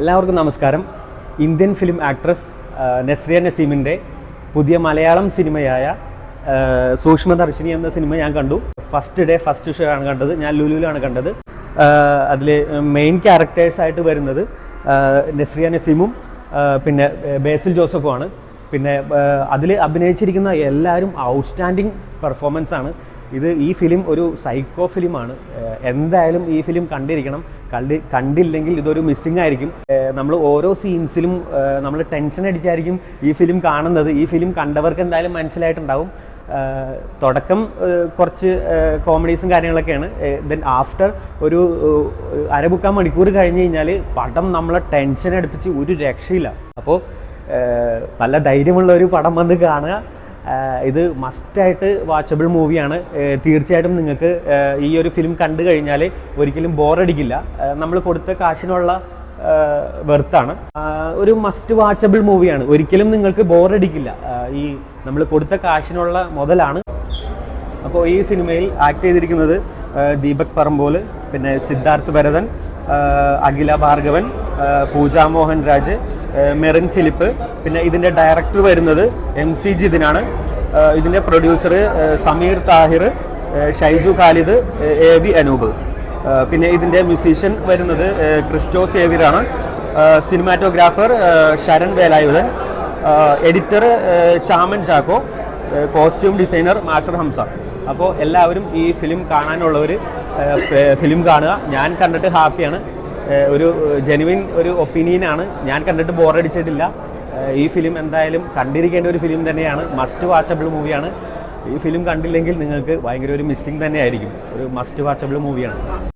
എല്ലാവർക്കും നമസ്കാരം. Indian film actress Nazriya നസീമിന്റെ പുതിയ മലയാളം സിനിമയായ സൂക്ഷ്മ സൂക്ഷ്മദർശിനി എന്ന സിനിമ ഞാൻ കണ്ടു. ഫസ്റ്റ് ഡേ ഫസ്റ്റ് ഷോ ആണ് കണ്ടത്. ഞാൻ ലുലുവിലാണ് കണ്ടത്. അതിൽ മെയിൻ ക്യാരക്ടേഴ്സായിട്ട് വരുന്നത് നസ്രിയ നസീമും പിന്നെ ബേസിൽ ജോസഫുമാണ് പിന്നെ അതിൽ അഭിനയിച്ചിരിക്കുന്ന എല്ലാവരും ഔട്ട്സ്റ്റാൻഡിങ് പെർഫോമൻസ് ആണ്. ഇത് ഈ ഫിലിം ഒരു സൈക്കോ ഫിലിമാണ് എന്തായാലും ഈ ഫിലിം കണ്ടിരിക്കണം. കണ്ടി കണ്ടില്ലെങ്കിൽ ഇതൊരു മിസ്സിംഗ് ആയിരിക്കും. നമ്മൾ ഓരോ സീൻസിലും നമ്മൾ ടെൻഷൻ അടിച്ചായിരിക്കും ഈ ഫിലിം കാണുന്നത്. ഈ ഫിലിം കണ്ടവർക്ക് എന്തായാലും മനസ്സിലായിട്ടുണ്ടാവും. തുടക്കം കുറച്ച് കോമഡീസും കാര്യങ്ങളൊക്കെയാണ്. ദെൻ ആഫ്റ്റർ ഒരു അരമുക്കാൽ മണിക്കൂർ കഴിഞ്ഞ് കഴിഞ്ഞാൽ പടം നമ്മളെ ടെൻഷൻ അടുപ്പിച്ച് ഒരു രക്ഷയില്ല. അപ്പോൾ നല്ല ധൈര്യമുള്ള ഒരു പടം വന്ന് കാണുക. ഇത് മസ്റ്റായിട്ട് വാച്ചബിൾ മൂവിയാണ് തീർച്ചയായിട്ടും നിങ്ങൾക്ക് ഈ ഒരു ഫിലിം കണ്ടു കഴിഞ്ഞാൽ ഒരിക്കലും ബോറടിക്കില്ല നമ്മൾ കൊടുത്ത കാശിനുള്ള വെർത്താണ് ഒരു മസ്റ്റ് വാച്ചബിൾ മൂവിയാണ് ഒരിക്കലും നിങ്ങൾക്ക് ബോറടിക്കില്ല ഈ നമ്മൾ കൊടുത്ത കാശിനുള്ള മുതലാണ്. അപ്പോൾ ഈ സിനിമയിൽ ആക്ട് ചെയ്തിരിക്കുന്നത് ദീപക് പറമ്പോൾ പിന്നെ സിദ്ധാർത്ഥ് ഭരതൻ അഖില ഭാർഗവൻ പൂജ മോഹൻ രാജ് മെറിൻ ഫിലിപ്പ് പിന്നെ ഇതിന്റെ ഡയറക്ടർ വരുന്നത് എം സി ജിതിനാണ്. ഇതിന്റെ producer Sameer Thahir Shyju Khalid A V Anoop. പിന്നെ ഇതിന്റെ മ്യൂസീഷ്യൻ വരുന്നത് Christo സേവിയറാണ് cinematographer Sharan Velayudhan. Editor Chaman Chacko. Costume designer master Hamsa. അപ്പോൾ എല്ലാവരും ഈ ഫിലിം കാണാനുള്ളവർ ഫിലിം കാണുക. ഞാൻ കണ്ടിട്ട് ഹാപ്പിയാണ് ഒരു ജെനുവിൻ ഒരു ഒപ്പീനിയനാണ് ഞാൻ കണ്ടിട്ട് ബോറടിച്ചിട്ടില്ല ഈ ഫിലിം എന്തായാലും കണ്ടിരിക്കേണ്ട ഒരു ഫിലിം തന്നെയാണ്. മസ്റ്റ് വാച്ചബിൾ മൂവിയാണ് ഈ ഫിലിം കണ്ടില്ലെങ്കിൽ നിങ്ങൾക്ക് ഭയങ്കര ഒരു മിസ്സിങ് തന്നെയായിരിക്കും. ഒരു മസ്റ്റ് വാച്ചബിൾ മൂവിയാണ്